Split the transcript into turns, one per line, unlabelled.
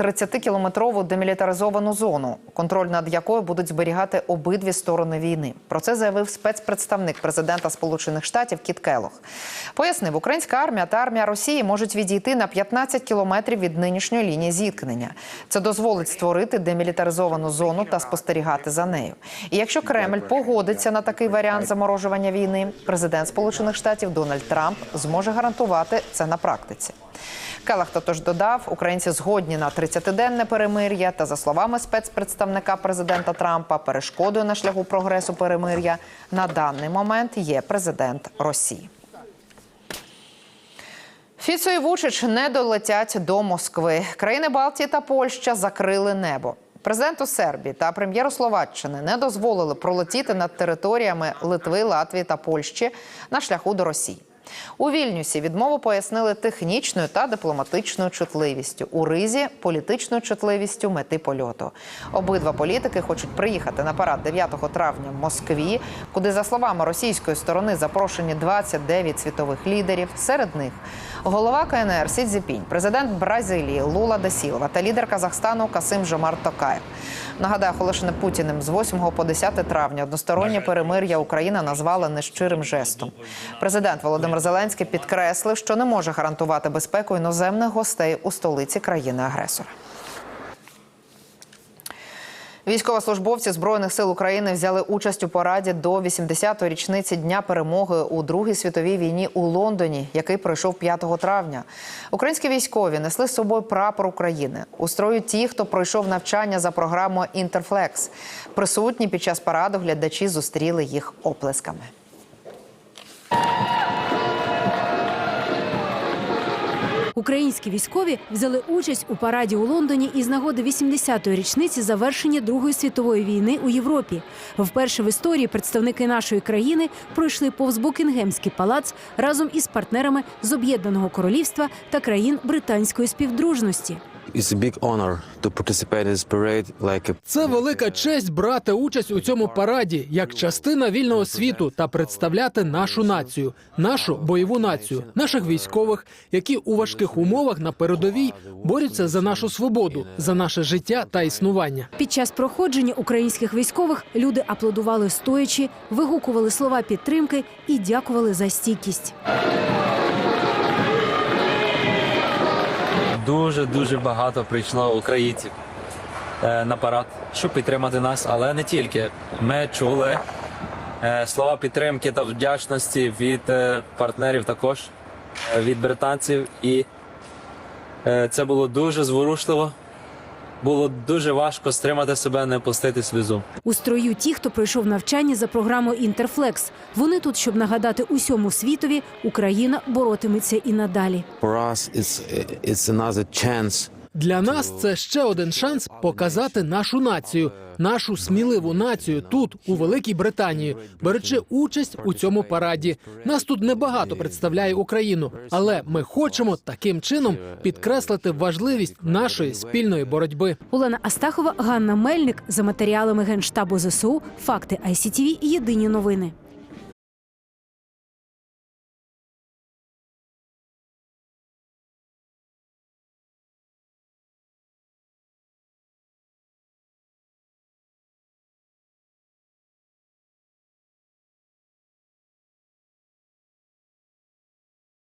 30-кілометрову демілітаризовану зону, контроль над якою будуть зберігати обидві сторони війни. Про це заявив спецпредставник президента Сполучених Штатів Кіт Келох. Пояснив, українська армія та армія Росії можуть відійти на 15 кілометрів від нинішньої лінії зіткнення. Це дозволить створити демілітаризовану зону та спостерігати за нею. І якщо Кремль погодиться на такий варіант заморожування війни, президент Сполучених Штатів Дональд Трамп зможе гарантувати це на практиці. Келах також додав, українці згодні на 30-денне перемир'я. Та за словами спецпредставника президента Трампа, перешкодою на шляху прогресу перемир'я на даний момент є президент Росії. Фіцо і Вучич не долетять до Москви. Країни Балтії та Польща закрили небо. Президенту Сербії та прем'єру Словаччини не дозволили пролетіти над територіями Литви, Латвії та Польщі на шляху до Росії. У Вільнюсі відмову пояснили технічною та дипломатичною чутливістю. У Ризі політичною чутливістю мети польоту. Обидва політики хочуть приїхати на парад 9 травня в Москві, куди, за словами російської сторони, запрошені 29 світових лідерів. Серед них голова КНР Сі Цзіпінь, президент Бразилії Лула де Сілва та лідер Казахстану Касим Жомар Токаєв. Нагадаю, оголошене Путіним з 8 по 10 травня одностороннє перемир'я Україна назвала нещирим жестом. Президент Володимир Зеленський підкреслив, що не може гарантувати безпеку іноземних гостей у столиці країни-агресора. Військовослужбовці збройних сил України взяли участь у параді до 80-ї річниці дня перемоги у Другій світовій війні у Лондоні, який пройшов 5 травня. Українські військові несли з собою прапор України. У строю ті, хто пройшов навчання за програмою Інтерфлекс. Присутні під час параду глядачі зустріли їх оплесками.
Українські військові взяли участь у параді у Лондоні із нагоди 80-ї річниці завершення Другої світової війни у Європі. Вперше в історії представники нашої країни пройшли повз Букінгемський палац разом із партнерами з Об'єднаного Королівства та країн британської співдружності.
It's a big honor to participate in this parade like a
Це велика честь брати участь у цьому параді як частина вільного світу та представляти нашу націю, нашу бойову націю, наших військових, які у важких умовах на передовій борються за нашу свободу, за наше життя та існування.
Під час проходження українських військових люди аплодували стоячи, вигукували слова підтримки і дякували за стійкість.
Дуже дуже багато прийшло українців е, на парад, щоб підтримати нас, але не тільки. Ми чули е, слова підтримки та вдячності від е, партнерів, також від британців, і це було дуже зворушливо. Було дуже важко стримати себе, не пустити сльозу.
У строю ті, хто пройшов навчання за програмою Інтерфлекс. Вони тут, щоб нагадати усьому світові, Україна боротиметься і надалі.
for us it's it's another chance
Для нас це ще один шанс показати нашу націю, нашу сміливу націю тут, у Великій Британії, беручи участь у цьому параді. Нас тут небагато представляє Україну, але ми хочемо таким чином підкреслити важливість нашої спільної боротьби.
Олена Астахова, Ганна Мельник за матеріалами генштабу ЗСУ. Факти ICTV. Єдині новини.